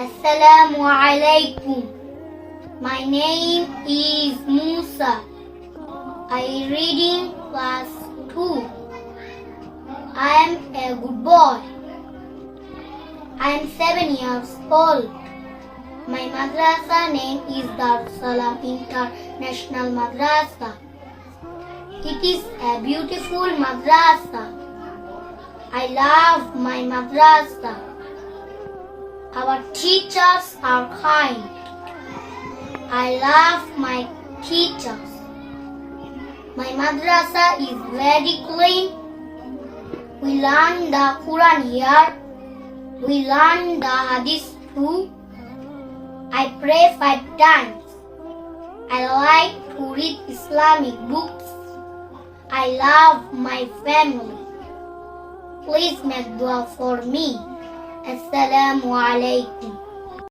Assalamu alaikum. My name is Musa. I read in class 2. I am a good boy. I am 7 years old. My madrasa name is Darussalam International Madrasa. It is a beautiful madrasa. I love my madrasa. Our teachers are kind. I love my teachers. My madrasa is very clean. We learn the Quran here. We learn the Hadith too. I pray five times. I like to read Islamic books. I love my family. Please make dua for me. Assalamu alaikum.